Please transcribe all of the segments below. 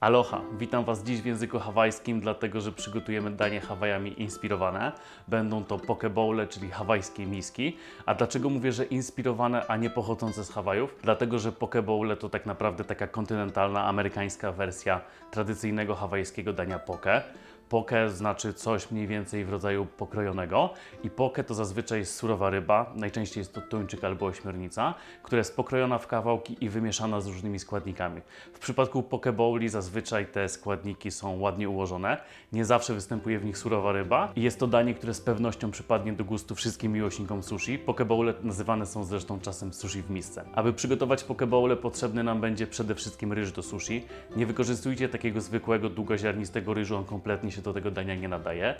Aloha, witam Was dziś w języku hawajskim, dlatego że przygotujemy danie Hawajami inspirowane. Będą to pokebowle, czyli hawajskie miski. A dlaczego mówię, że inspirowane, a nie pochodzące z Hawajów? Dlatego, że pokebowle to tak naprawdę taka kontynentalna, amerykańska wersja tradycyjnego hawajskiego dania poke. Poke znaczy coś mniej więcej w rodzaju pokrojonego i poke to zazwyczaj jest surowa ryba, najczęściej jest to tuńczyk albo ośmiornica, która jest pokrojona w kawałki i wymieszana z różnymi składnikami. W przypadku poke bowli zazwyczaj te składniki są ładnie ułożone, nie zawsze występuje w nich surowa ryba i jest to danie, które z pewnością przypadnie do gustu wszystkim miłośnikom sushi. Poke bowle nazywane są zresztą czasem sushi w misce. Aby przygotować poke bowle potrzebny nam będzie przede wszystkim ryż do sushi. Nie wykorzystujcie takiego zwykłego, długoziarnistego ryżu, on kompletnie się do tego dania nie nadaje.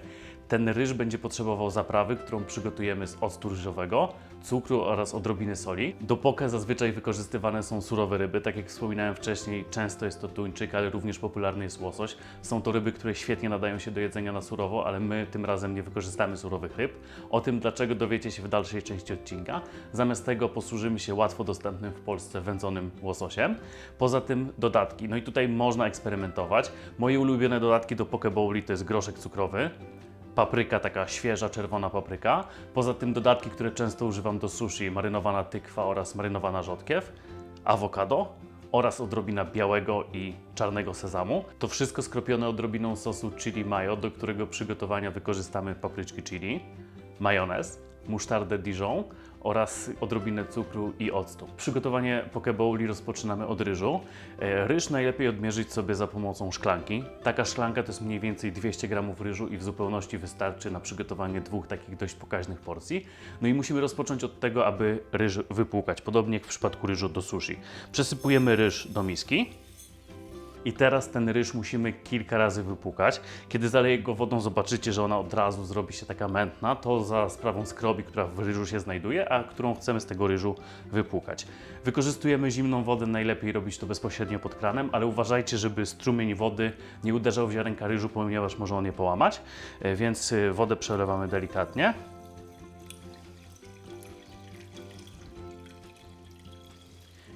Ten ryż będzie potrzebował zaprawy, którą przygotujemy z octu ryżowego, cukru oraz odrobiny soli. Do poke zazwyczaj wykorzystywane są surowe ryby, tak jak wspominałem wcześniej, często jest to tuńczyk, ale również popularny jest łosoś. Są to ryby, które świetnie nadają się do jedzenia na surowo, ale my tym razem nie wykorzystamy surowych ryb. O tym dlaczego dowiecie się w dalszej części odcinka. Zamiast tego posłużymy się łatwo dostępnym w Polsce wędzonym łososiem. Poza tym dodatki. No i tutaj można eksperymentować. Moje ulubione dodatki do poke bowli to jest groszek cukrowy, papryka, taka świeża, czerwona papryka. Poza tym dodatki, które często używam do sushi, marynowana tykwa oraz marynowana rzodkiew, awokado oraz odrobina białego i czarnego sezamu. To wszystko skropione odrobiną sosu chili mayo, do którego przygotowania wykorzystamy papryczki chili, majonez, musztardę Dijon oraz odrobinę cukru i octu. Przygotowanie poke bowli rozpoczynamy od ryżu. E, Ryż najlepiej odmierzyć sobie za pomocą szklanki. Taka szklanka to jest mniej więcej 200 g ryżu i w zupełności wystarczy na przygotowanie dwóch takich dość pokaźnych porcji. No i musimy rozpocząć od tego, aby ryż wypłukać, podobnie jak w przypadku ryżu do sushi. Przesypujemy ryż do miski. I teraz ten ryż musimy kilka razy wypłukać. Kiedy zaleję go wodą, zobaczycie, że ona od razu zrobi się taka mętna. To za sprawą skrobi, która w ryżu się znajduje, a którą chcemy z tego ryżu wypłukać. Wykorzystujemy zimną wodę, najlepiej robić to bezpośrednio pod kranem, ale uważajcie, żeby strumień wody nie uderzał w ziarenka ryżu, ponieważ może on je połamać. E, Więc y, wodę przelewamy delikatnie.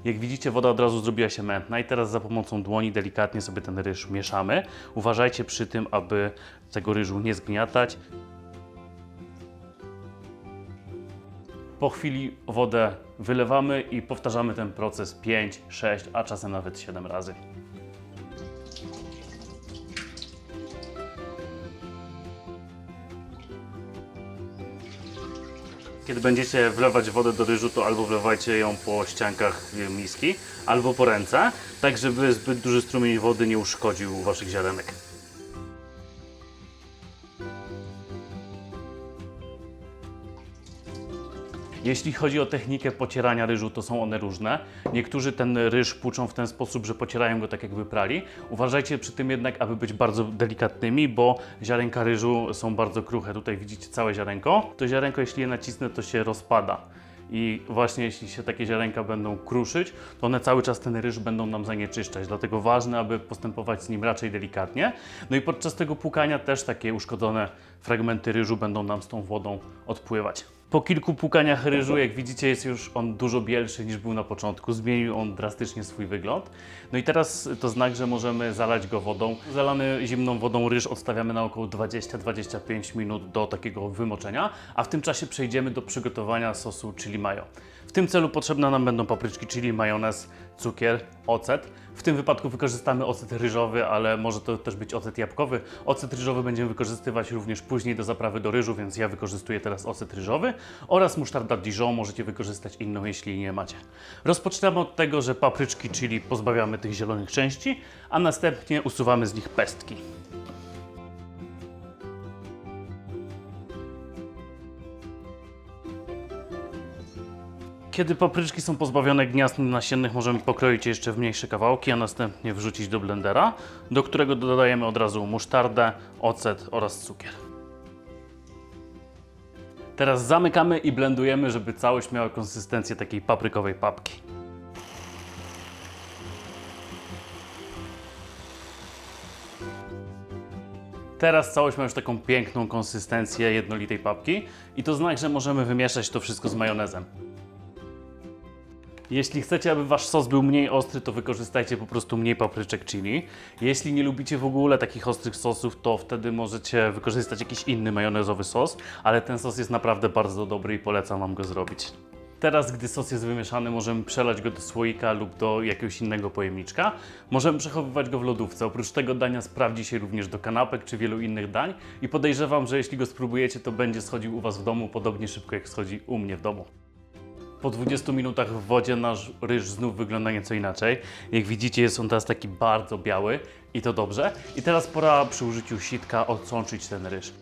Jak widzicie, woda od razu zrobiła się mętna i teraz za pomocą dłoni delikatnie sobie ten ryż mieszamy. Uważajcie przy tym, aby tego ryżu nie zgniatać. Po chwili wodę wylewamy i powtarzamy ten proces 5, 6, a czasem nawet 7 razy. Kiedy będziecie wlewać wodę do ryżu, to albo wlewajcie ją po ściankach y, miski, albo po ręce, tak żeby zbyt duży strumień wody nie uszkodził waszych ziarenek. Jeśli chodzi o technikę pocierania ryżu, to są one różne. Niektórzy ten ryż płuczą w ten sposób, że pocierają go tak jakby prali. Uważajcie przy tym jednak, aby być bardzo delikatnymi, bo ziarenka ryżu są bardzo kruche. Tutaj widzicie całe ziarenko. To ziarenko, jeśli je nacisnę, to się rozpada. I właśnie jeśli się takie ziarenka będą kruszyć, to one cały czas ten ryż będą nam zanieczyszczać. Dlatego ważne, aby postępować z nim raczej delikatnie. No i podczas tego płukania też takie uszkodzone fragmenty ryżu będą nam z tą wodą odpływać. Po kilku płukaniach ryżu, jak widzicie, jest już on dużo bielszy niż był na początku. Zmienił on drastycznie swój wygląd. No i teraz to znak, że możemy zalać go wodą. Zalany zimną wodą ryż odstawiamy na około 20-25 minut do takiego wymoczenia, a w tym czasie przejdziemy do przygotowania sosu chili mayo. Tym celu potrzebne nam będą papryczki chili, majonez, cukier, ocet. W tym wypadku wykorzystamy ocet ryżowy, ale może to też być ocet jabłkowy. Ocet ryżowy będziemy wykorzystywać również później do zaprawy do ryżu, więc ja wykorzystuję teraz ocet ryżowy oraz musztarda Dijon. Możecie wykorzystać inną, jeśli nie macie. Rozpoczynamy od tego, że papryczki chili pozbawiamy tych zielonych części, a następnie usuwamy z nich pestki. Kiedy papryczki są pozbawione gniazd nasiennych, możemy pokroić je jeszcze w mniejsze kawałki, a następnie wrzucić do blendera, do którego dodajemy od razu musztardę, ocet oraz cukier. Teraz zamykamy i blendujemy, żeby całość miała konsystencję takiej paprykowej papki. Teraz całość ma już taką piękną konsystencję jednolitej papki i to znak, że możemy wymieszać to wszystko z majonezem. Jeśli chcecie, aby wasz sos był mniej ostry, to wykorzystajcie po prostu mniej papryczek chili. Jeśli nie lubicie w ogóle takich ostrych sosów, to wtedy możecie wykorzystać jakiś inny majonezowy sos, ale ten sos jest naprawdę bardzo dobry i polecam wam go zrobić. Teraz, gdy sos jest wymieszany, możemy przelać go do słoika lub do jakiegoś innego pojemniczka. Możemy przechowywać go w lodówce. Oprócz tego dania sprawdzi się również do kanapek czy wielu innych dań i podejrzewam, że jeśli go spróbujecie, to będzie schodził u Was w domu podobnie szybko jak schodzi u mnie w domu. Po 20 minutach w wodzie nasz ryż znów wygląda nieco inaczej. Jak widzicie jest on teraz taki bardzo biały i to dobrze. I teraz pora przy użyciu sitka odsączyć ten ryż.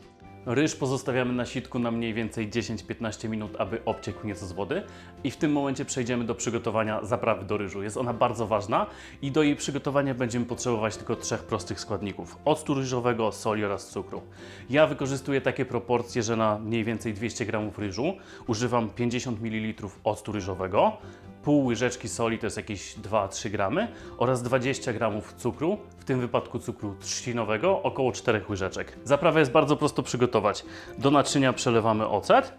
Ryż pozostawiamy na sitku na mniej więcej 10-15 minut, aby obciekł nieco z wody i w tym momencie przejdziemy do przygotowania zaprawy do ryżu. Jest ona bardzo ważna i do jej przygotowania będziemy potrzebować tylko trzech prostych składników. Octu ryżowego, soli oraz cukru. Ja wykorzystuję takie proporcje, że na mniej więcej 200 g ryżu używam 50 ml octu ryżowego, pół łyżeczki soli to jest jakieś 2-3 gramy oraz 20 gramów cukru, w tym wypadku cukru trzcinowego, około 4 łyżeczek. Zaprawę jest bardzo prosto przygotować. Do naczynia przelewamy ocet,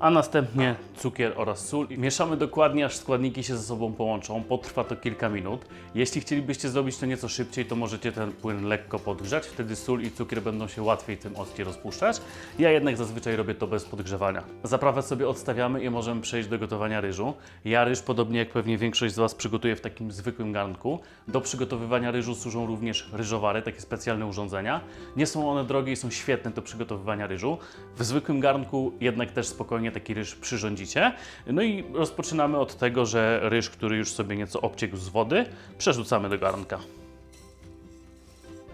a następnie cukier oraz sól. Mieszamy dokładnie, aż składniki się ze sobą połączą. Potrwa to kilka minut. Jeśli chcielibyście zrobić to nieco szybciej, to możecie ten płyn lekko podgrzać. Wtedy sól i cukier będą się łatwiej tym occie rozpuszczać. Ja jednak zazwyczaj robię to bez podgrzewania. Zaprawę sobie odstawiamy i możemy przejść do gotowania ryżu. Ja ryż, podobnie jak pewnie większość z Was, przygotuję w takim zwykłym garnku. Do przygotowywania ryżu służą również ryżowary, takie specjalne urządzenia. Nie są one drogie i są świetne do przygotowywania ryżu. W zwykłym garnku jednak też spokojnie taki ryż przyrządzicie. No i rozpoczynamy od tego, że ryż, który już sobie nieco obciekł z wody, przerzucamy do garnka.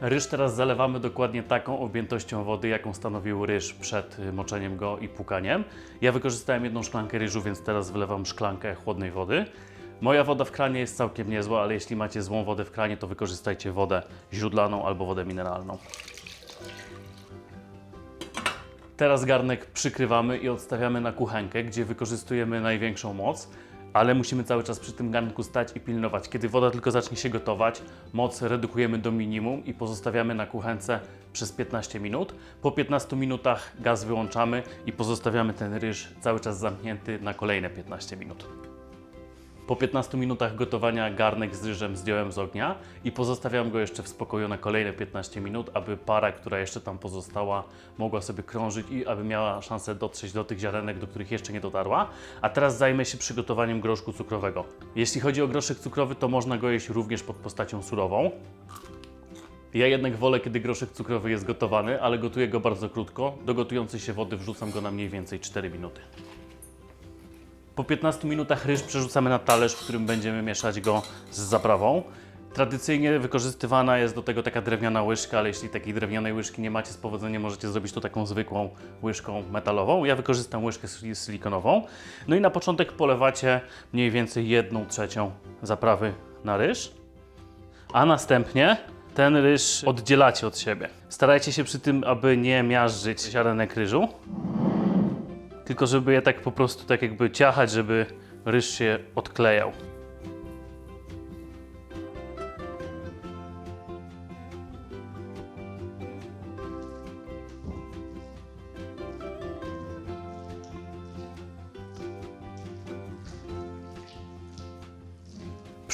Ryż teraz zalewamy dokładnie taką objętością wody, jaką stanowił ryż przed y, moczeniem go i płukaniem. Ja wykorzystałem jedną szklankę ryżu, więc teraz wlewam szklankę chłodnej wody. Moja woda w kranie jest całkiem niezła, ale jeśli macie złą wodę w kranie, to wykorzystajcie wodę źródlaną albo wodę mineralną. Teraz garnek przykrywamy i odstawiamy na kuchenkę, gdzie wykorzystujemy największą moc, ale musimy cały czas przy tym garnku stać i pilnować. Kiedy woda tylko zacznie się gotować, moc redukujemy do minimum i pozostawiamy na kuchence przez 15 minut. Po 15 minutach gaz wyłączamy i pozostawiamy ten ryż cały czas zamknięty na kolejne 15 minut. Po 15 minutach gotowania garnek z ryżem zdjąłem z ognia i pozostawiam go jeszcze w spokoju na kolejne 15 minut, aby para, która jeszcze tam pozostała, mogła sobie krążyć i aby miała szansę dotrzeć do tych ziarenek, do których jeszcze nie dotarła. A teraz zajmę się przygotowaniem groszku cukrowego. Jeśli chodzi o groszek cukrowy, to można go jeść również pod postacią surową. Ja jednak wolę, kiedy groszek cukrowy jest gotowany, ale gotuję go bardzo krótko. Do gotującej się wody wrzucam go na mniej więcej 4 minuty. Po 15 minutach ryż przerzucamy na talerz, w którym będziemy mieszać go z zaprawą. Tradycyjnie wykorzystywana jest do tego taka drewniana łyżka, ale jeśli takiej drewnianej łyżki nie macie z powodzeniem, możecie zrobić to taką zwykłą łyżką metalową. Ja wykorzystam łyżkę sil- silikonową. No i na początek polewacie mniej więcej 1 trzecią zaprawy na ryż, a następnie ten ryż oddzielacie od siebie. Starajcie się przy tym, aby nie miażdżyć ziarenek ryżu, tylko żeby je tak po prostu tak jakby ciachać, żeby ryż się odklejał.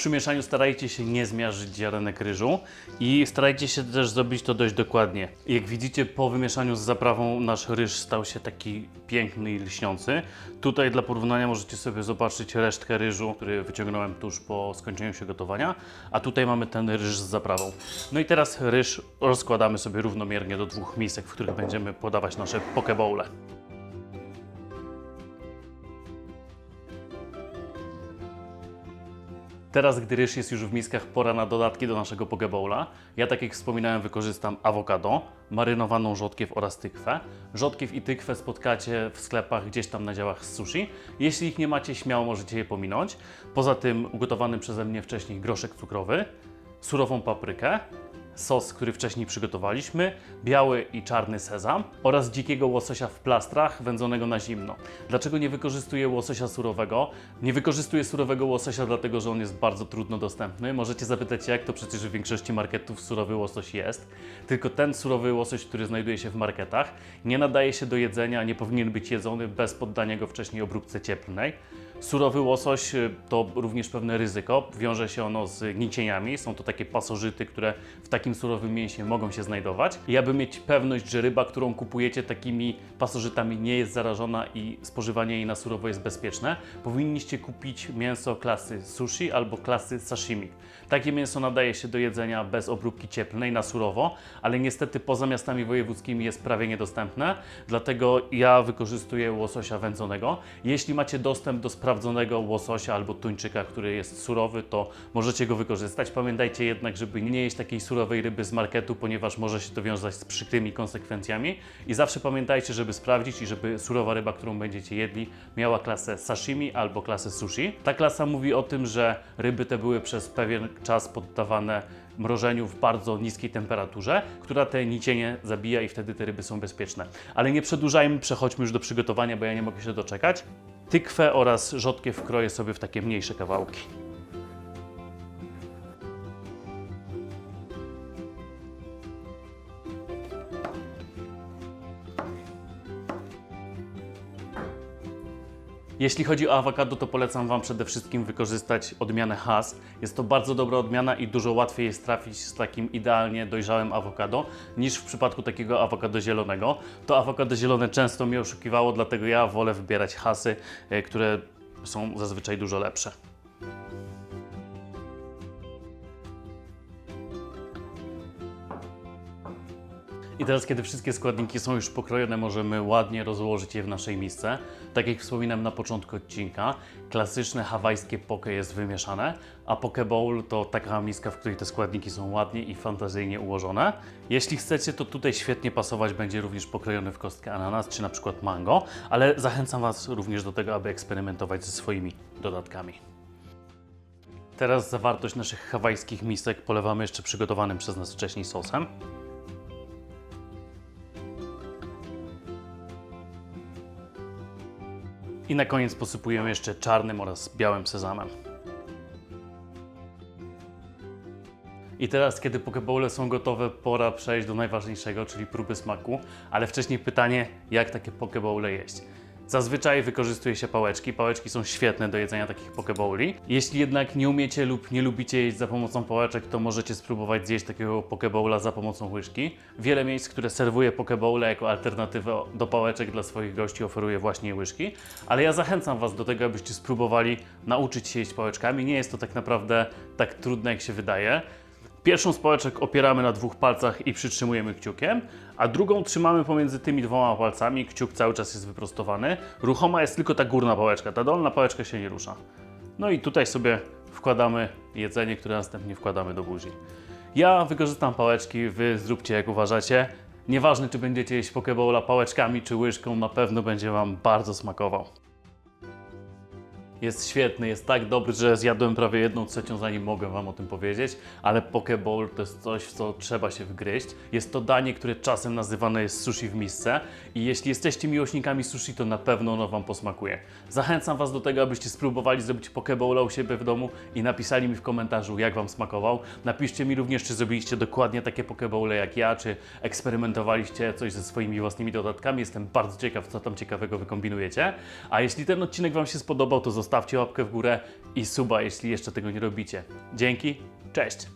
Przy mieszaniu starajcie się nie zmiażdżyć ziarenek ryżu i starajcie się też zrobić to dość dokładnie. Jak widzicie, po wymieszaniu z zaprawą nasz ryż stał się taki piękny i lśniący. Tutaj dla porównania możecie sobie zobaczyć resztkę ryżu, który wyciągnąłem tuż po skończeniu się gotowania, a tutaj mamy ten ryż z zaprawą. No i teraz ryż rozkładamy sobie równomiernie do dwóch misek, w których będziemy podawać nasze pokebowle. Teraz, gdy ryż jest już w miskach, pora na dodatki do naszego pokebowla. Ja, tak jak wspominałem, wykorzystam awokado, marynowaną rzodkiew oraz tykwę. Rzodkiew i tykwę spotkacie w sklepach gdzieś tam na działach z sushi. Jeśli ich nie macie, śmiało możecie je pominąć. Poza tym ugotowany przeze mnie wcześniej groszek cukrowy, surową paprykę, sos, który wcześniej przygotowaliśmy, biały i czarny sezam oraz dzikiego łososia w plastrach wędzonego na zimno. Dlaczego nie wykorzystuję łososia surowego? Nie wykorzystuję surowego łososia dlatego, że on jest bardzo trudno dostępny. Możecie zapytać jak, to przecież w większości marketów surowy łosoś jest. Tylko ten surowy łosoś, który znajduje się w marketach, nie nadaje się do jedzenia, nie powinien być jedzony bez poddania go wcześniej obróbce cieplnej. Surowy łosoś y, to również pewne ryzyko. Wiąże się ono z nicieniami. Są to takie pasożyty, które w takim surowym mięsie mogą się znajdować. I aby mieć pewność, że ryba, którą kupujecie takimi pasożytami nie jest zarażona i spożywanie jej na surowo jest bezpieczne, powinniście kupić mięso klasy sushi albo klasy sashimi. Takie mięso nadaje się do jedzenia bez obróbki cieplnej na surowo, ale niestety poza miastami wojewódzkimi jest prawie niedostępne, dlatego ja wykorzystuję łososia wędzonego. Jeśli macie dostęp do sprawdzonego łososia albo tuńczyka, który jest surowy, to możecie go wykorzystać. Pamiętajcie jednak, żeby nie jeść takiej surowej ryby z marketu, ponieważ może się to wiązać z przykrymi konsekwencjami. I zawsze pamiętajcie, żeby sprawdzić i żeby surowa ryba, którą będziecie jedli, miała klasę sashimi albo klasę sushi. Ta klasa mówi o tym, że ryby te były przez pewien czas poddawane mrożeniu w bardzo niskiej temperaturze, która te nicienie zabija i wtedy te ryby są bezpieczne. Ale nie przedłużajmy, przechodźmy już do przygotowania, bo ja nie mogę się doczekać. Tykwę oraz rzodkiew kroję sobie w takie mniejsze kawałki. Jeśli chodzi o awokado, to polecam Wam przede wszystkim wykorzystać odmianę Hass. Jest to bardzo dobra odmiana i dużo łatwiej jest trafić z takim idealnie dojrzałym awokado niż w przypadku takiego awokado zielonego. To awokado zielone często mnie oszukiwało, dlatego ja wolę wybierać Hassy, e, które są zazwyczaj dużo lepsze. I teraz, kiedy wszystkie składniki są już pokrojone, możemy ładnie rozłożyć je w naszej misce. Tak jak wspominałem na początku odcinka, klasyczne hawajskie poke jest wymieszane, a poke bowl to taka miska, w której te składniki są ładnie i fantazyjnie ułożone. Jeśli chcecie, to tutaj świetnie pasować będzie również pokrojony w kostkę ananas czy na przykład mango, ale zachęcam Was również do tego, aby eksperymentować ze swoimi dodatkami. Teraz zawartość naszych hawajskich misek polewamy jeszcze przygotowanym przez nas wcześniej sosem. I na koniec posypujemy jeszcze czarnym oraz białym sezamem. I teraz, kiedy pokebole są gotowe, pora przejść do najważniejszego, czyli próby smaku. Ale wcześniej pytanie, jak takie pokebole jeść? Zazwyczaj wykorzystuje się pałeczki. Pałeczki są świetne do jedzenia takich pokebowli. Jeśli jednak nie umiecie lub nie lubicie jeść za pomocą pałeczek, to możecie spróbować zjeść takiego pokebowla za pomocą łyżki. Wiele miejsc, które serwuje pokebowle jako alternatywę do pałeczek dla swoich gości oferuje właśnie łyżki. Ale ja zachęcam Was do tego, abyście spróbowali nauczyć się jeść pałeczkami. Nie jest to tak naprawdę tak trudne, jak się wydaje. Pierwszą z pałeczek opieramy na dwóch palcach i przytrzymujemy kciukiem, a drugą trzymamy pomiędzy tymi dwoma palcami. Kciuk cały czas jest wyprostowany. Ruchoma jest tylko ta górna pałeczka, ta dolna pałeczka się nie rusza. No i tutaj sobie wkładamy jedzenie, które następnie wkładamy do buzi. Ja wykorzystam pałeczki, wy zróbcie jak uważacie. Nieważne, czy będziecie jeść pokeballa pałeczkami czy łyżką, na pewno będzie Wam bardzo smakował. Jest świetny, jest tak dobry, że zjadłem prawie jedną trzecią, zanim mogłem Wam o tym powiedzieć, ale Pokeball to jest coś, w co trzeba się wgryźć. Jest to danie, które czasem nazywane jest sushi w misce i jeśli jesteście miłośnikami sushi, to na pewno ono Wam posmakuje. Zachęcam Was do tego, abyście spróbowali zrobić Pokeballa u siebie w domu i napisali mi w komentarzu, jak Wam smakował. Napiszcie mi również, czy zrobiliście dokładnie takie Pokeballe jak ja, czy eksperymentowaliście coś ze swoimi własnymi dodatkami. Jestem bardzo ciekaw, co tam ciekawego wykombinujecie. A jeśli ten odcinek Wam się spodobał, to zostawcie łapkę w górę i suba, jeśli jeszcze tego nie robicie. Dzięki, cześć!